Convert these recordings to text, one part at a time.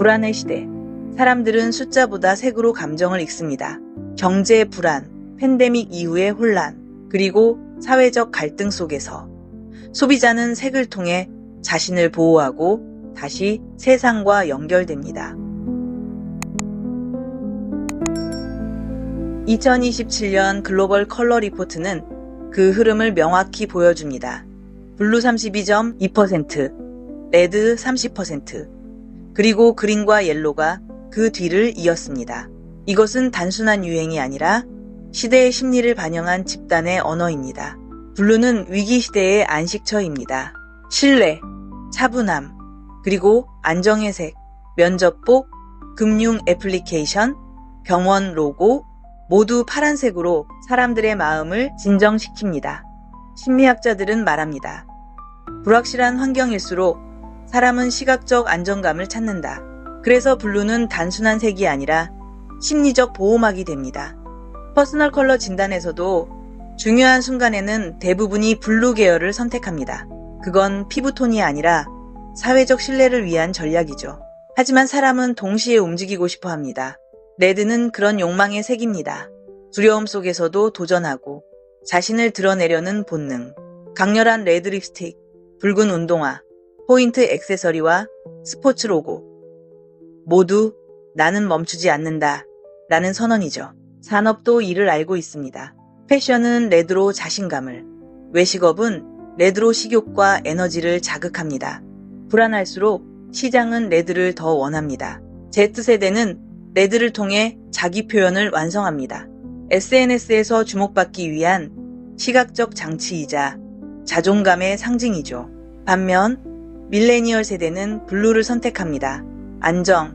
불안의 시대. 사람들은 숫자보다 색으로 감정을 읽습니다. 경제 불안, 팬데믹 이후의 혼란, 그리고 사회적 갈등 속에서 소비자는 색을 통해 자신을 보호하고 다시 세상과 연결됩니다. 2027년 글로벌 컬러 리포트는 그 흐름을 명확히 보여줍니다. 블루 32.2%, 레드 30%, 그리고 그린과 옐로가 그 뒤를 이었습니다. 이것은 단순한 유행이 아니라 시대의 심리를 반영한 집단의 언어입니다. 블루는 위기 시대의 안식처입니다. 신뢰, 차분함, 그리고 안정의 색, 면접복, 금융 애플리케이션, 병원 로고, 모두 파란색으로 사람들의 마음을 진정시킵니다. 심리학자들은 말합니다. 불확실한 환경일수록 사람은 시각적 안정감을 찾는다. 그래서 블루는 단순한 색이 아니라 심리적 보호막이 됩니다. 퍼스널 컬러 진단에서도 중요한 순간에는 대부분이 블루 계열을 선택합니다. 그건 피부톤이 아니라 사회적 신뢰를 위한 전략이죠. 하지만 사람은 동시에 움직이고 싶어 합니다. 레드는 그런 욕망의 색입니다. 두려움 속에서도 도전하고 자신을 드러내려는 본능. 강렬한 레드 립스틱, 붉은 운동화, 포인트 액세서리와 스포츠 로고. 모두 나는 멈추지 않는다 라는 선언이죠. 산업도 이를 알고 있습니다. 패션은 레드로 자신감을, 외식업은 레드로 식욕과 에너지를 자극합니다. 불안할수록 시장은 레드를 더 원합니다. Z세대는 레드를 통해 자기 표현을 완성합니다. SNS에서 주목받기 위한 시각적 장치이자 자존감의 상징이죠. 반면 밀레니얼 세대는 블루를 선택합니다. 안정,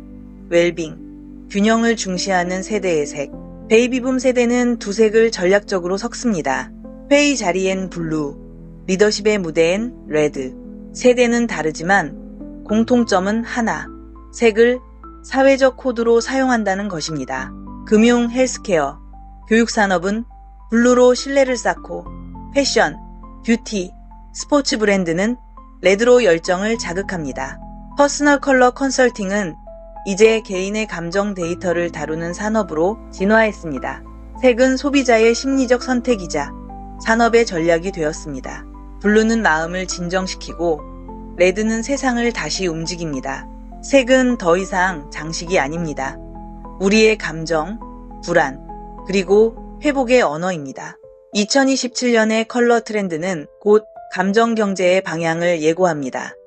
웰빙, 균형을 중시하는 세대의 색. 베이비붐 세대는 두 색을 전략적으로 섞습니다. 회의 자리엔 블루, 리더십의 무대엔 레드. 세대는 다르지만 공통점은 하나. 색을 사회적 코드로 사용한다는 것입니다. 금융, 헬스케어, 교육산업은 블루로 신뢰를 쌓고 패션, 뷰티, 스포츠 브랜드는 레드로 열정을 자극합니다. 퍼스널 컬러 컨설팅은 이제 개인의 감정 데이터를 다루는 산업으로 진화했습니다. 색은 소비자의 심리적 선택이자 산업의 전략이 되었습니다. 블루는 마음을 진정시키고 레드는 세상을 다시 움직입니다. 색은 더 이상 장식이 아닙니다. 우리의 감정, 불안, 그리고 회복의 언어입니다. 2027년의 컬러 트렌드는 곧 감정 경제의 방향을 예고합니다.